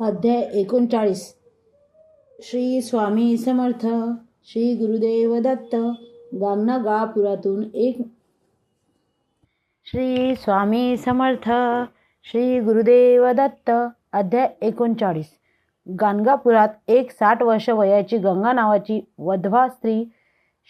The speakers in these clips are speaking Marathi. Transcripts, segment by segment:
अध्याय एकोणचाळीस. श्री स्वामी समर्थ श्री गुरुदेव दत्त गांगना गापुरातून एक श्री स्वामी समर्थ श्री गुरुदेव दत्त अध्याय एकोणचाळीस. गाणगापुरात एक साठ वर्ष वयाची गंगा नावाची वधवा स्त्री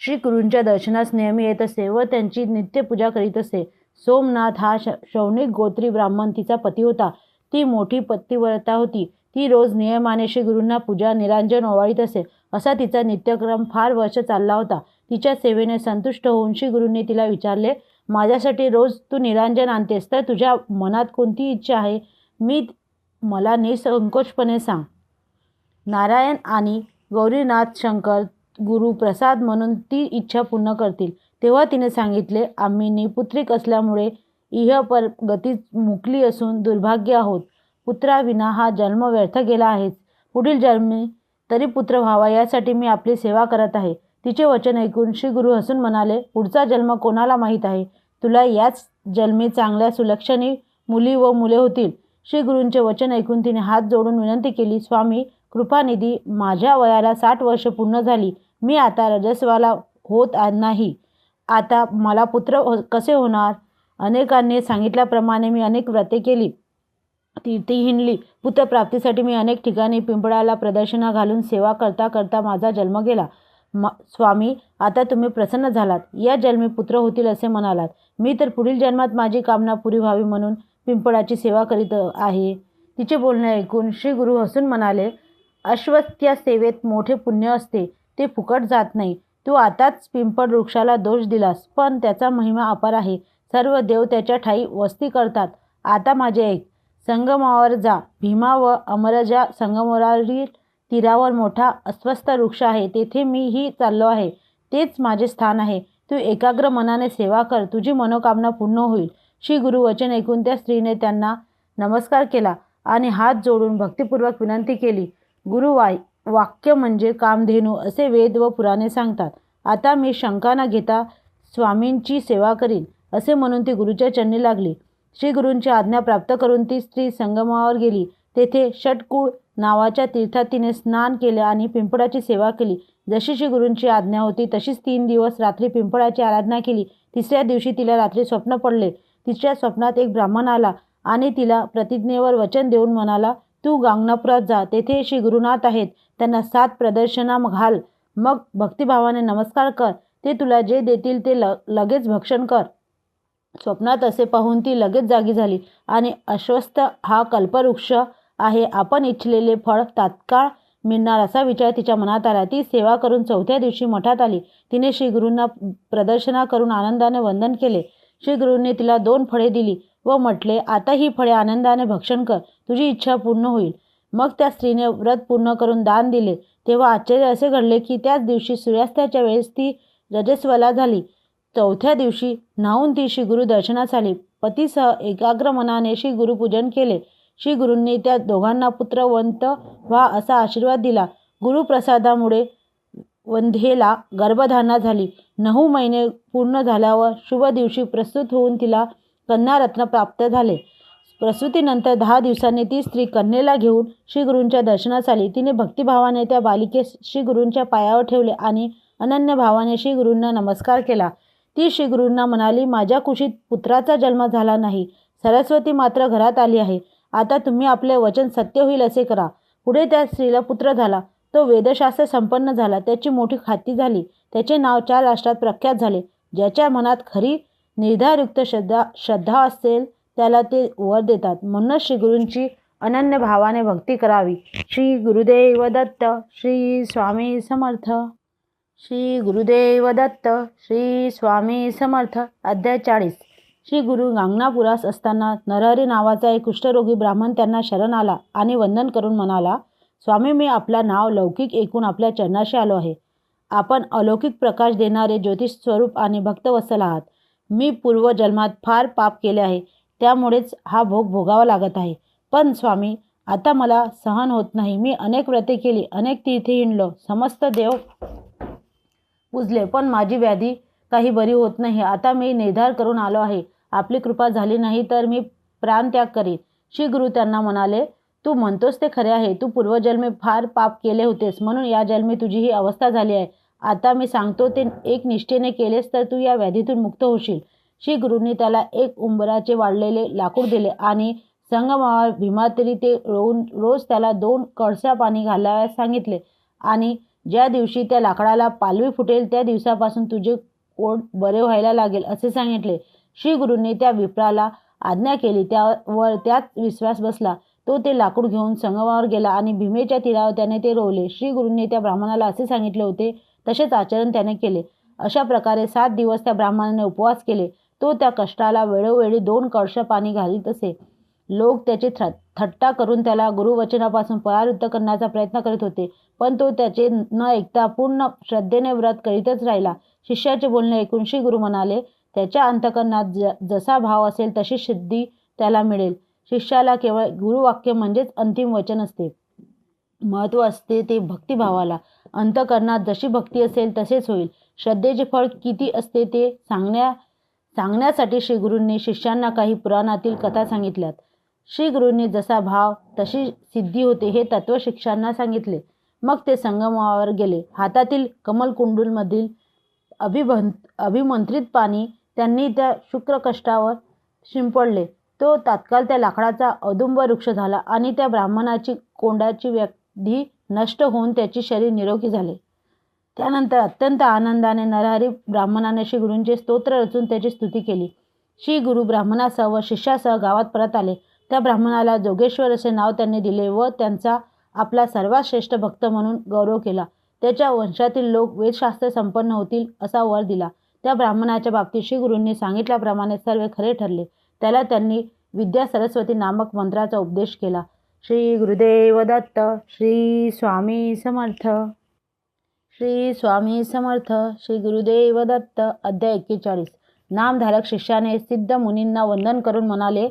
श्री गुरूंच्या दर्शनास नेहमी येत असे व त्यांची नित्यपूजा करीत असे. सोमनाथ हा श शौनिक गोत्री ब्राह्मण तिचा पती होता. ती मोठी पतिव्रता होती. ती रोज नियमाने श्री गुरूंना पूजा निरांजन ओवाळीत असे असा तिचा नित्यक्रम फार वर्ष चालला होता. तिच्या सेवेने संतुष्ट होऊन श्री गुरूंनी तिला विचारले माझ्यासाठी रोज तू निरांजन आणतेस तर तुझ्या मनात कोणती इच्छा आहे? मी मला निसंकोचपणे सांग. नारायण आणि गौरीनाथ शंकर गुरु प्रसाद म्हणून ती इच्छा पूर्ण करतील. तेव्हा तिने सांगितले आम्ही निपुत्रिक असल्यामुळे इह पर गती मुकली असून दुर्भाग्य आहोत. पुत्राविना हा जन्म व्यर्थ गेला आहेच. पुढील जन्मी तरी पुत्र व्हावा यासाठी मी आपली सेवा करत आहे. तिचे वचन ऐकून श्री गुरु हसून म्हणाले पुढचा जन्म कोणाला माहीत आहे? तुला याच जन्मी चांगल्या सुलक्षणी मुली व मुले होतील. श्री गुरूंचे वचन ऐकून तिने हात जोडून विनंती केली स्वामी कृपानिधी माझ्या वयाला साठ वर्ष पूर्ण झाली. मी आता रजस्वाला होत आ- नाही. आता मला पुत्र हो कसे होणार? अनेकांनी सांगितल्याप्रमाणे मी अनेक व्रते केली. ती ती हिंडली. पुत्रप्राप्तीसाठी मी अनेक ठिकाणी पिंपळाला प्रदर्शना घालून सेवा करता करता माझा जन्म गेला. म स्वामी आता तुम्ही प्रसन्न झालात. या जन्मी पुत्र होतील असे म्हणालात. मी तर पुढील जन्मात माझी कामना पुरी व्हावी म्हणून पिंपळाची सेवा करीत आहे. तिचे बोलणे ऐकून श्री गुरु हसून म्हणाले अश्वत्या सेवेत मोठे पुण्य असते. ते फुकट जात नाही. तू आताच पिंपळ वृक्षाला दोष दिलास पण त्याचा महिमा अपार आहे. सर्व देव त्याच्या ठाई वस्ती करतात. आता माझे ऐक. संगमावर जा. भीमा व अमरजा संगमवरील तीरावर मोठा अस्वस्थ वृक्ष आहे. तेथे मीही चाललो आहे. तेच माझे स्थान आहे. तू एकाग्र मनाने सेवा कर. तुझी मनोकामना पूर्ण होईल. श्री गुरु वचन ऐकून त्या स्त्रीने त्यांना नमस्कार केला आणि हात जोडून भक्तिपूर्वक विनंती केली. गुरु वाय वाक्य म्हणजे कामधेनू असे वेद व पुराणे सांगतात. आता मी शंका न घेता स्वामींची सेवा करीन असे म्हणून ती गुरुच्या चरणी लागली. श्रीगुरूंची आज्ञा प्राप्त करून ती स्त्री संगमावर गेली. तेथे षटकूळ नावाच्या तीर्थात तिने स्नान केले आणि पिंपळाची सेवा केली. जशी श्री गुरूंची आज्ञा होती तशीच तीन दिवस रात्री पिंपळाची आराधना केली. तिसऱ्या दिवशी तिला रात्री स्वप्न पडले. तिच्या स्वप्नात एक ब्राह्मण आला आणि तिला प्रतिज्ञेवर वचन देऊन म्हणाला तू गांगनापुरात जा. तेथे श्री गुरुनाथ आहेत. त्यांना सात प्रदर्शना घाल. मग भक्तिभावाने नमस्कार कर. ते तुला जे देतील ते ल लगेच भक्षण कर. स्वप्नात असे पाहून ती लगेच जागी झाली. आणि अश्वस्थ हा कल्पवृक्ष आहे. आपण इच्छिलेले फळ तात्काळ मिळणार असा विचार तिच्या मनात आला. ती सेवा करून चौथ्या दिवशी मठात आली. तिने श्रीगुरूंना प्रदर्शना करून आनंदाने वंदन केले. श्रीगुरूंनी तिला दोन फळे दिली व म्हटले आता ही फळे आनंदाने भक्षण कर. तुझी इच्छा पूर्ण होईल. मग त्या स्त्रीने व्रत पूर्ण करून दान दिले. तेव्हा आश्चर्य असे घडले की त्याच दिवशी सूर्यास्ताच्या वेळेस ती रजस्वला झाली. चौथ्या दिवशी न्हावून ती श्री गुरु दर्शनास आली. पतीसह एकाग्र मनाने श्री गुरुपूजन केले. श्री गुरूंनी त्या दोघांना पुत्रवंत व्हा असा आशीर्वाद दिला. गुरुप्रसादामुळे वंध्येला गर्भधारणा झाली. नऊ महिने पूर्ण झाल्यावर शुभ दिवशी प्रस्तुत होऊन तिला कन्यारत्न प्राप्त झाले. प्रसूतीनंतर दहा दिवसांनी ती स्त्री कन्येला घेऊन श्रीगुरूंच्या दर्शनास आली. तिने भक्तिभावाने त्या बालिकेस श्रीगुरूंच्या पायावर ठेवले आणि अनन्य भावाने श्रीगुरूंना नमस्कार केला. ती श्रीगुरूंना म्हणाली माझ्या कुशीत पुत्राचा जन्म झाला नाही. सरस्वती मात्र घरात आली आहे. आता तुम्ही आपले वचन सत्य होईल असे करा. पुढे त्या स्त्रीला पुत्र झाला. तो वेदशास्त्र संपन्न झाला. त्याची मोठी खाती झाली. त्याचे नाव चार राष्ट्रात प्रख्यात झाले. ज्याच्या मनात खरी निर्धारयुक्त श्रद्धा श्रद्धा असेल त्याला ते वर देतात. म्हणूनच श्रीगुरूंची अनन्य भावाने भक्ती करावी. श्री गुरुदेव दत्त श्री स्वामी समर्थ. श्री गुरुदेव दत्त श्री स्वामी समर्थ अध्याय चाळीस. श्री गुरु गांगनापुरास असताना नरहरी नावाचा एक कुष्ठरोगी ब्राह्मण त्यांना शरण आला आणि वंदन करून म्हणाला स्वामी मी आपला नाव लौकिक ऐकून आपल्या चरणाशी आलो आहे. आपण अलौकिक प्रकाश देणारे ज्योतिष स्वरूप आणि भक्तवत्सल आहात. मी पूर्वजन्मात फार पाप केले आहे त्यामुळेच हा भोग भोगावा लागत आहे. पण स्वामी आता मला सहन होत नाही. मी अनेक व्रते केली अनेक तीर्थे हिंडलो. समस्त देव पुजले पण माझी व्याधी काही बरी होत नाही. आता मी निर्धार करून आलो आहे. आपली कृपा झाली नाही तर मी प्राणत्याग करीन. श्री गुरु त्यांना म्हणाले तू म्हणतोस ते खरे आहे. तू पूर्वजन्मी फार पाप केले होतेस. म्हणून या जन्मी तुझी ही अवस्था झाली आहे. आता मी सांगतो ते एक निष्ठेने केलेस तर तू या व्याधीतून मुक्त होशील. श्री गुरूंनी त्याला एक उंबराचे वाढलेले लाकूड दिले आणि संगमावर भीमातरी ते रोवून रोज त्याला दोन कळसा पाणी घालायला सांगितले आणि ज्या दिवशी त्या लाकडाला पालवी फुटेल त्या दिवसापासून तुझे पोट बरे व्हायला लागेल असे सांगितले. श्री गुरूंनी त्या विप्राला आज्ञा केली. त्यावर त्यात विश्वास बसला. तो ते लाकूड घेऊन संगमावर गेला आणि भीमेच्या तीरावर त्याने ते रोवले. श्री गुरूंनी त्या ब्राह्मणाला असे सांगितले होते तसेच आचरण त्याने केले. अशा प्रकारे सात दिवस त्या ब्राह्मणाने उपवास केले. तो त्या कष्टाला वेळोवेळी दोन कळश पाणी घालीत असे. लोक त्याचे थ्र थट्टा करून त्याला गुरुवचनापासून परावृत्त करण्याचा प्रयत्न करीत होते. पण तो त्याचे न ऐकता पूर्ण श्रद्धेने व्रत करीतच राहिला. शिष्याचे बोलणे ऐकून श्री गुरु म्हणाले त्याच्या अंतकरणात ज जसा भाव असेल तशी सिद्धी त्याला मिळेल. शिष्याला केवळ गुरुवाक्य म्हणजेच अंतिम वचन असते. महत्त्व असते ते भक्तिभावाला. अंतकरणात जशी भक्ती असेल तसेच होईल. श्रद्धेचे फळ किती असते ते सांगण्या सांगण्यासाठी श्री गुरूंनी शिष्यांना काही पुराणातील कथा सांगितल्यात. श्रीगुरूंनी जसा भाव तशी सिद्धी होते हे तत्व शिक्षांना सांगितले. मग ते संगमावर गेले. हातातील कमलकुंडूलमधील अभिभं अभिमंत्रित पाणी त्यांनी त्या शुक्रकष्टावर शिंपडले. तो तात्काळ त्या लाकडाचा औदुंब वृक्ष झाला आणि त्या ब्राह्मणाची कोंडाची व्याधी नष्ट होऊन त्याचे शरीर निरोगी झाले. त्यानंतर अत्यंत आनंदाने नरहरी ब्राह्मणाने श्री गुरूंचे स्तोत्र रचून त्याची स्तुती केली. श्री गुरु ब्राह्मणासह व शिष्यासह गावात परत आले. त्या ब्राह्मणाला जोगेश्वर असे नाव त्यांनी दिले व त्यांचा आपला सर्वात श्रेष्ठ भक्त म्हणून गौरव केला. त्याच्या वंशातील लोक वेदशास्त्र संपन्न होतील असा वर दिला. त्या ब्राह्मणाच्या बाबतीत श्री गुरूंनी सांगितल्याप्रमाणे सर्व खरे ठरले. त्याला त्यांनी विद्या सरस्वती नामक मंत्राचा उपदेश केला. श्री गुरुदेव दत्त श्री स्वामी समर्थ. श्री स्वामी समर्थ श्री गुरुदेव दत्त अध्याय एक्केचाळीस. नामधारक शिष्याने सिद्ध मुनींना वंदन करून म्हणाले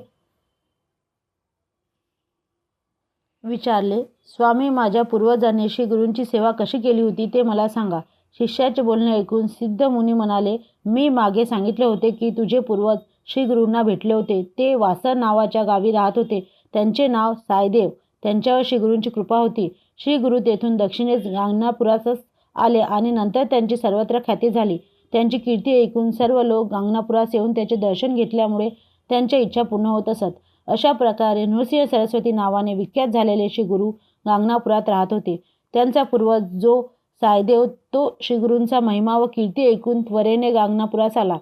विचारले स्वामी माझ्या पूर्वजांनी श्री गुरूंची सेवा कशी केली होती ते मला सांगा. शिष्याचे बोलणे ऐकून सिद्ध मुनी म्हणाले मी मागे सांगितले होते की तुझे पूर्वज श्री गुरूंना भेटले होते. ते वासर नावाच्या गावी राहत होते. त्यांचे नाव सायदेव. त्यांच्यावर श्रीगुरूंची कृपा होती. श्री गुरु तेथून दक्षिणेस गांगणापुरातच आले आणि नंतर त्यांची सर्वत्र ख्याती झाली. त्यांची कीर्ती ऐकून सर्व लोक गांगणापुरास येऊन त्याचे दर्शन घेतल्यामुळे त्यांच्या इच्छा पूर्ण होत असत. अशा प्रकारे नृसिंह सरस्वती नावाने विख्यात झालेले श्री गुरु गांगनापुरात राहत होते. त्यांचा पूर्वज जो सायदेव तो श्रीगुरूंचा महिमा व कीर्ती ऐकून त्वरेने गांगनापुरास आला.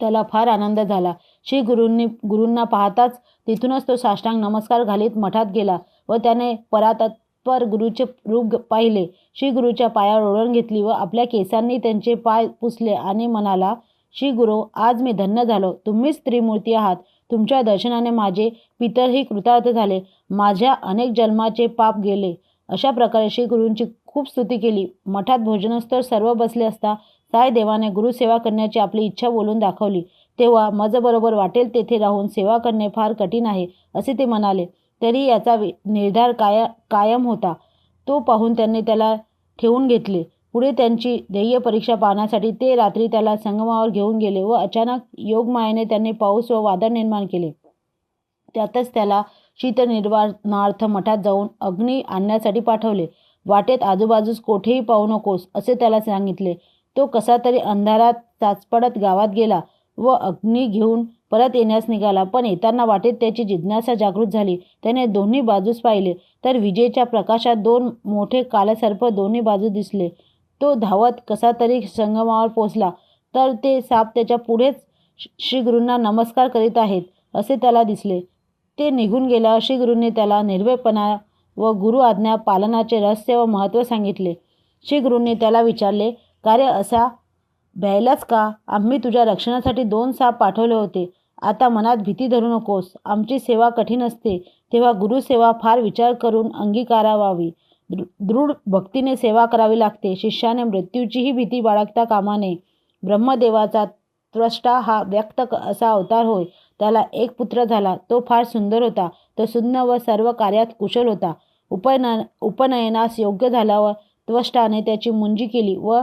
त्याला फार आनंद झाला. श्री गुरूंनी गुरूंना पाहताच तिथूनच तो साष्टांग नमस्कार घालीत मठात गेला व त्याने परातत्पर गुरुचे रूप पाहिले. श्री गुरुच्या पायावर ओढण घेतली व आपल्या केसांनी त्यांचे पाय पुसले आणि म्हणाला श्री गुरु आज मी धन्य झालो. तुम्हीच त्रिमूर्ती आहात. तुमच्या दर्शनाने माझे पितरही कृतार्थ झाले. माझ्या अनेक जन्माचे पाप गेले. अशा प्रकारे श्री गुरूंची खूप स्तुती केली. मठात भोजनस्तर सर्व बसले असता सायदेवाने गुरुसेवा करण्याची आपली इच्छा बोलून दाखवली. तेव्हा मजबरोबर वाटेल तेथे राहून सेवा करणे फार कठीण आहे असे ते म्हणाले. तरी याचा निर्धार काया कायम होता. तो पाहून त्यांनी त्याला ठेवून घेतले. पुढे त्यांची ध्येय परीक्षा पाहण्यासाठी ते रात्री त्याला संगमावर घेऊन गेले व अचानक योगमायाने त्यांनी पाऊस व वादळ निर्माण केले. त्यातच त्याला शीतनिर्वाणार्थ मठात जाऊन अग्नी आणण्यासाठी पाठवले. वाटेत आजूबाजूस कोठेही पाहू नकोस असे त्याला सांगितले. तो कसा तरी अंधारात चाचपडत गावात गेला व अग्नी घेऊन परत येण्यास निघाला पण येताना वाटेत त्याची जिज्ञासा जागृत झाली. त्याने दोन्ही बाजूस पाहिले तर विजेच्या प्रकाशात दोन मोठे कालसर्प दोन्ही बाजू दिसले. तो धावत कसा तरी संगमावर पोचला तर ते साप त्याच्या पुढेच श्रीगुरूंना नमस्कार करीत आहेत असे त्याला दिसले. ते निघून गेल्यावर श्रीगुरूंनी त्याला निर्भयपणा व गुरु आज्ञा पालनाचे रहस्य व महत्त्व सांगितले. श्रीगुरूंनी त्याला विचारले कार्य असा भ्यायलाच का? आम्ही तुझ्या रक्षणासाठी दोन साप पाठवले होते. आता मनात भीती धरू नकोस. आमची सेवा कठीण असते. तेव्हा गुरुसेवा फार विचार करून अंगीकारावावी. दृढ भक्तीने सेवा करावी लागते. शिष्याने मृत्यूचीही भीती बाळगता कामा नये ब्रह्मदेवाचा त्वष्टा हा व्यक्त असा अवतार होय. त्याला एक पुत्र झाला. तो फार सुंदर होता. तो सुन्न व सर्व कार्यात कुशल होता. उपनयन उपनयनास योग्य झाल्यावर त्वष्टाने त्याची मुंजी केली व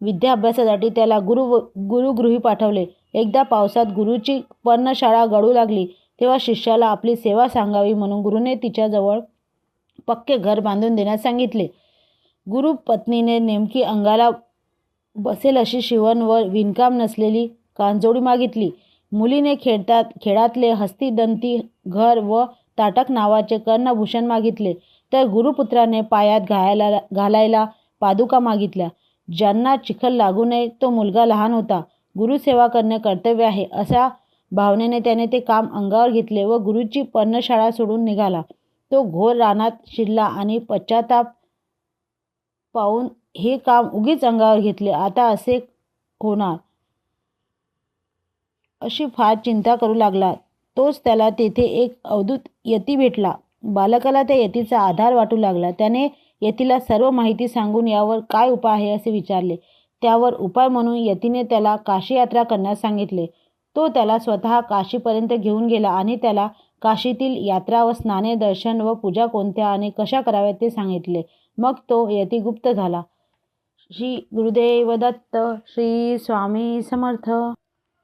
विद्याभ्यासासाठी त्याला गुरु गुरुगृही पाठवले. एकदा पावसात गुरुची पर्णशाळा गळू लागली. तेव्हा शिष्याला आपली सेवा सांगावी म्हणून गुरुने तिच्याजवळ पक्के घर बांधून देण्यास सांगितले. गुरु पत्नीने नेमकी अंगाला बसेल अशी शिवण व विणकाम नसलेली कांजोडी मागितली. मुलीने खेळतात खेळातले हस्तीदंती घर व ताटक नावाचे कर्णभूषण मागितले. तर गुरुपुत्राने पायात घालायला घालायला पादुका मागितल्या. ज्यांना चिखल लागू नये तो मुलगा लहान होता. गुरुसेवा करणे कर्तव्य आहे अशा भावनेने त्याने ते काम अंगावर घेतले व गुरुची पर्णशाळा सोडून निघाला. तो घोर रानात शिरला आणि पश्चाताप पाहून हे काम उगीच अंगावर घेतले. आता असे होणार? अशी फार चिंता करू लागला. तोच त्याला तेथे एक अवधूत यती भेटला. बालकाला त्या यतीचा आधार वाटू लागला. त्याने यतीला सर्व माहिती सांगून यावर काय उपाय आहे असे विचारले. त्यावर उपाय म्हणून यतीने त्याला काशी यात्रा करण्यास सांगितले. तो त्याला स्वतः काशीपर्यंत घेऊन गेला आणि त्याला काशीतील यात्रा व स्नाने दर्शन व पूजा कोणत्या आणि कशा कराव्यात ते सांगितले. मग तो यती गुप्त झाला. श्री गुरुदेव दत्त श्री स्वामी समर्थ.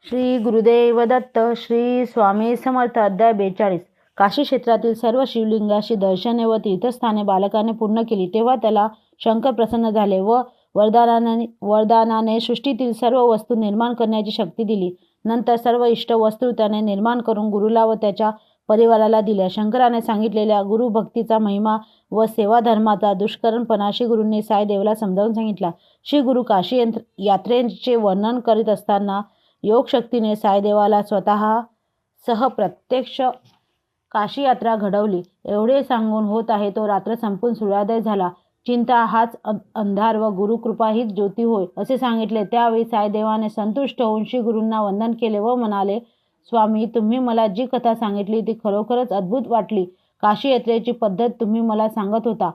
श्री गुरुदेव दत्त श्री स्वामी समर्थ अध्याय बेचाळीस. काशी क्षेत्रातील सर्व शिवलिंगाशी दर्शने व तीर्थस्थाने बालकाने पूर्ण केली. तेव्हा त्याला शंकर प्रसन्न झाले व वरदानाने वरदानाने सृष्टीतील सर्व वस्तू निर्माण करण्याची शक्ती दिली. नंतर सर्व इष्ट वस्तू त्याने निर्माण करून गुरुला व त्याच्या परिवाराला दिल्या. शंकराने सांगितलेल्या गुरुभक्तीचा महिमा व सेवा धर्माचा दुष्करणपणा श्री गुरूंनी साईदेवला समजावून सांगितला. श्री गुरु काशी यंत्र यात्रेचे वर्णन करीत असताना योगशक्तीने साईदेवाला स्वतः सह प्रत्यक्ष काशी यात्रा घडवली. एवढे सांगून होत आहे तो रात्र संपून सूर्योदय झाला. चिंता हाच अं- अंधार व गुरुकृपा हीच ज्योती होय असे सांगितले. त्यावेळी साईदेवाने संतुष्ट होऊन श्री गुरूंना वंदन केले व म्हणाले स्वामी तुम्ही मला जी कथा सांगितली ती खरोखरच अद्भुत वाटली. काशी यात्रेची पद्धत तुम्ही मला सांगत होता.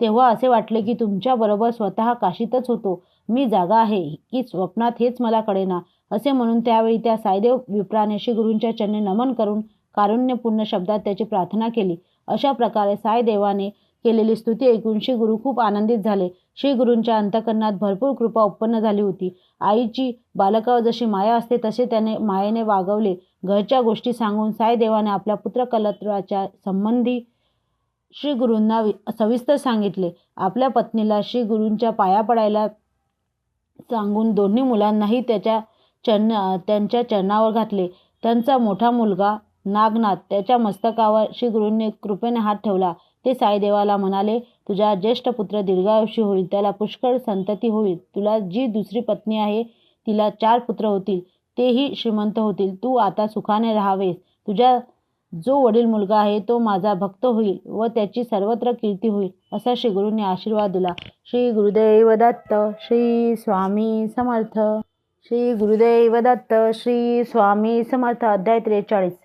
तेव्हा असे वाटले की तुमच्याबरोबर स्वतः काशीतच होतो. मी जागा आहे की स्वप्नात हेच मला कळेना असे म्हणून त्यावेळी त्या साईदेव विप्राने श्री गुरूंच्या चरणी नमन करून कारुण्यपूर्ण शब्दात त्याची प्रार्थना केली. अशा प्रकारे साईदेवाने केलेली स्तुती ऐकून श्री गुरु खूप आनंदित झाले. श्री गुरूंच्या अंतकरणात भरपूर कृपा उत्पन्न झाली होती. आईची बालकावर जशी माया असते तसे त्याने मायेने वागवले. घरच्या गोष्टी सांगून साईदेवाने आपल्या पुत्रकलत्राच्या संबंधी श्री गुरूंना वि- सविस्तर सांगितले. आपल्या पत्नीला श्री गुरूंच्या पाया पडायला सांगून दोन्ही मुलांनाही त्याच्या चरण त्यांच्या चरणावर घातले. त्यांचा मोठा मुलगा नागनाथ त्याच्या मस्तकावर श्रीगुरूंनी कृपेने हात ठेवला. ते साईदेवाला म्हणाले तुझा ज्येष्ठ पुत्र दीर्घायुषी होईल त्याला पुष्कळ संतती होईल. तुला जी दुसरी पत्नी आहे तिला चार पुत्र होतील. तेही श्रीमंत होतील. तू आता सुखाने राहावेस. तुझ्या जो वडील मुलगा आहे तो माझा भक्त होईल व त्याची सर्वत्र कीर्ती होईल असा श्री गुरूंनी आशीर्वाद दिला. श्री गुरुदेव दत्त श्री स्वामी समर्थ. श्री गुरुदेव दत्त श्री स्वामी समर्थ अध्याय त्रेचाळीस.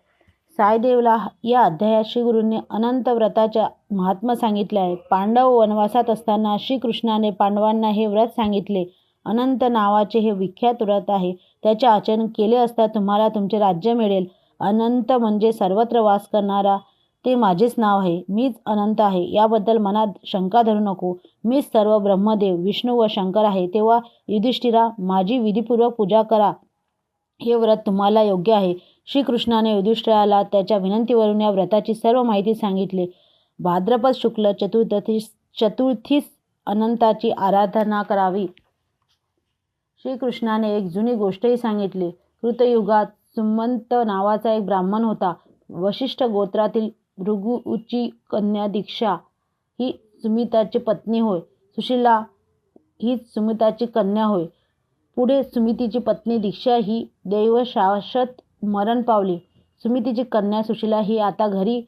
साईदेवला या अध्यायात श्री गुरूंनी अनंत व्रताच्या महात्म्य सांगितले आहे. पांडव वनवासात असताना श्रीकृष्णाने पांडवांना हे व्रत सांगितले. अनंत नावाचे हे विख्यात व्रत आहे. त्याचे आचरण केले असता तुम्हाला तुमचे राज्य मिळेल. अनंत म्हणजे सर्वत्र वास करणारा ते माझेच नाव आहे. मीच अनंत आहे. याबद्दल मनात शंका धरू नको. मीच सर्व ब्रह्मदेव विष्णू व शंकर आहे. तेव्हा युधिष्ठिरा माझी विधीपूर्वक पूजा करा. हे व्रत तुम्हाला योग्य आहे. श्रीकृष्णाने युधिष्ठिराला त्याच्या विनंतीवरून या व्रताची सर्व माहिती सांगितली. भाद्रपद शुक्ल चतुर्थीस चतुर्थीस अनंताची आराधना करावी. श्रीकृष्णाने एक जुनी गोष्टही सांगितली. कृतयुगात सुमंत नावाचा एक ब्राह्मण होता. वशिष्ठ गोत्रातील भृगूची कन्या दीक्षा ही सुमिताची पत्नी होय. सुशीला हीच सुमिताची कन्या होय. पुढे सुमितीची पत्नी दीक्षा ही दैवशाश्वत मरण पावली. सुमितीची कन्या सुशीला ही आता घरी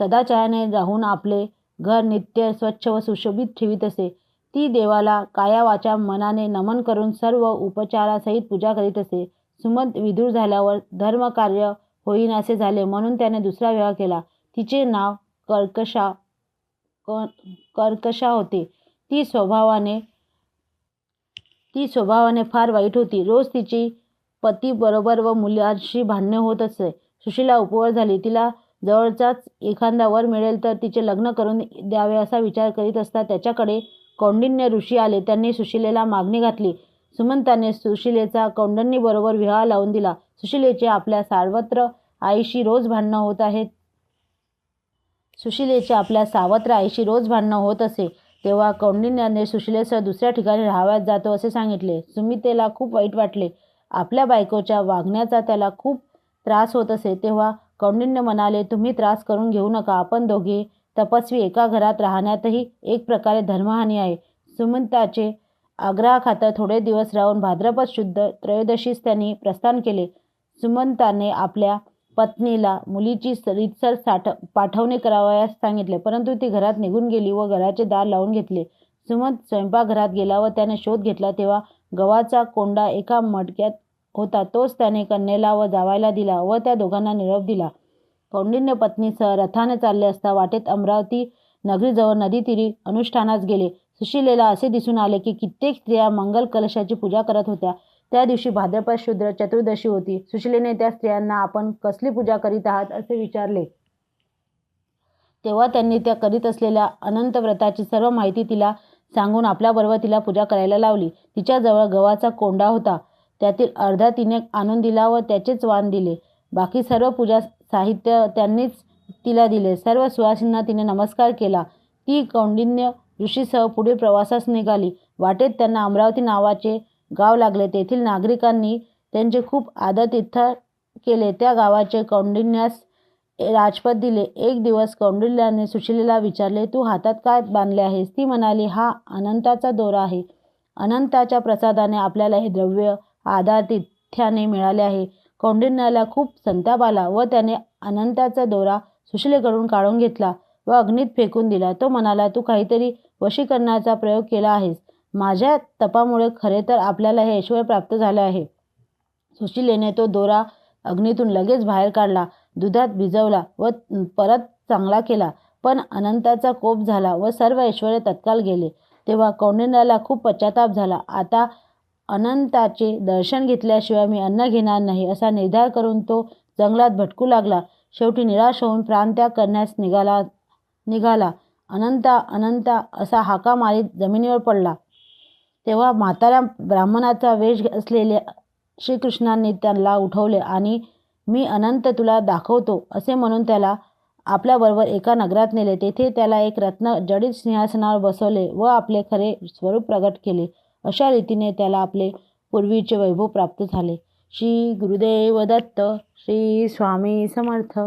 सदाचाराने राहून आपले घर नित्य स्वच्छ व सुशोभित ठेवीत असे. ती देवाला कायावाच्या मनाने नमन करून सर्व उपचारासहित पूजा करीत असे. सुमंत विदूर झाल्यावर धर्मकार्य होईनासे झाले म्हणून त्याने दुसरा विवाह केला. तिचे नाव कर्कशा क कर्कशा होते. ती स्वभावाने ती स्वभावाने फार वाईट होती. रोज तिची पतीबरोबर व मुलांशी भांडणे होत असे सुशीला उपवर झाली. तिला जवळचाच एखादा वर मिळेल तर तिचे लग्न करून द्यावे असा विचार करीत असता त्याच्याकडे कौंडिन्य ऋषी आले. त्यांनी सुशिलेला मागणी घातली. सुमंताने सुशिलेचा कौंडण्यबरोबर विवाह लावून दिला. सुशिलेचे आपल्या सार्वत्र आईशी रोज भांडणं होत आहेत. सुशिलेचे आपल्या सावत्र आईशी रोज भांडणं होत असे. तेव्हा कौंडिन्याने सुशिलेसह दुसऱ्या ठिकाणी राहाव्यात जातो असे सांगितले. सुमितेला खूप वाईट वाटले. आपल्या बायकोच्या वागण्याचा त्याला खूप त्रास होत असे तेव्हा कौंडिन्य म्हणाले तुम्ही त्रास करून घेऊ नका. आपण दोघे तपस्वी एका घरात राहण्यातही एक प्रकारे धर्महानी आहे. सुमंताचे आग्रहाखातर थोडे दिवस राहून भाद्रपद शुद्ध त्रयोदशीस त्यांनी प्रस्थान केले. सुमंताने आपल्या पत्नीला मुलीची रीतसर साठ पाठवणे करावयास सांगितले परंतु ती घरात निघून गेली व घराचे दार लावून घेतले. सुमंत स्वयंपाकघरात गेला व त्याने शोध घेतला तेव्हा गव्हाचा कोंडा एका मडक्यात होता. तोच त्याने कन्येला व जावायला दिला व त्या दोघांना निरोप दिला. कौंडिन्य पत्नीसह रथाने चालले असता वाटेत अमरावती नगरीजवळ नदीतीरी अनुष्ठानास गेले. सुशिलेला असे दिसून आले की कित्येक स्त्रिया मंगल कलशाची पूजा करत होत्या. त्या दिवशी भाद्रपद शुद्र चतुर्दशी होती. सुशिलेने त्या स्त्रियांना आपण कसली पूजा करीत आहात असे विचारले. तेव्हा त्यांनी त्या करीत असलेल्या अनंत व्रताची सर्व माहिती तिला सांगून आपल्याबरोबर तिला पूजा करायला लावली. तिच्याजवळ गव्हाचा कोंडा होता. त्यातील अर्धा तिने आणून दिला व त्याचेच वाण दिले. बाकी सर्व पूजा साहित्य त्यांनीच तिला दिले. सर्व सुवासींना तिने नमस्कार केला. ती कौंडिन्य ऋषीसह पुढील प्रवासास निघाली. वाटेत त्यांना अमरावती नावाचे गाव लागले. तेथील नागरिकांनी त्यांचे खूप आदरातिथ्य केले. त्या गावाचे कौंडिन्यास राजपद दिले. एक दिवस कौंडिल्याने सुशिलेला विचारले तू हातात काय बांधले आहेस? ती म्हणाली हा अनंताचा दोरा आहे. अनंताच्या प्रसादाने आपल्याला हे द्रव्य आदातिथ्याने मिळाले आहे. कौंडिन्याला खूप संताप आला व त्याने अनंताचा दोरा सुशिलेकडून काढून घेतला व अग्नीत फेकून दिला. तो म्हणाला तू काहीतरी वशीकरणाचा प्रयोग केला आहेस. माझ्या तपामुळे खरे तर आपल्याला हे ऐश्वर प्राप्त झाले आहे. सुशिलेने तो दोरा अग्नीतून लगेच बाहेर काढला दुधात भिजवला व परत चांगला केला. पण अनंताचा कोप झाला व सर्व ऐश्वर तत्काल गेले. तेव्हा कौंडिन्याला खूप पश्चाताप झाला. आता अनंताचे दर्शन घेतल्याशिवाय मी अन्न घेणार नाही असा निर्धार करून तो जंगलात भटकू लागला. शेवटी निराश होऊन प्राणत्याग करण्यास निघाला निघाला. अनंता अनंता असा हाका मारीत जमिनीवर पडला. तेव्हा म्हाताऱ्या ब्राह्मणाचा वेश असलेल्या श्रीकृष्णांनी त्याला उठवले आणि मी अनंत तुला दाखवतो असे म्हणून त्याला आपल्याबरोबर एका नगरात नेले. तेथे त्याला एक रत्न जडित सिंहासनावर बसवले व आपले खरे स्वरूप प्रगट केले. अशा रीतीने त्याला आपले पूर्वीचे वैभव प्राप्त झाले. श्री गुरुदेव दत्त श्री स्वामी समर्थ.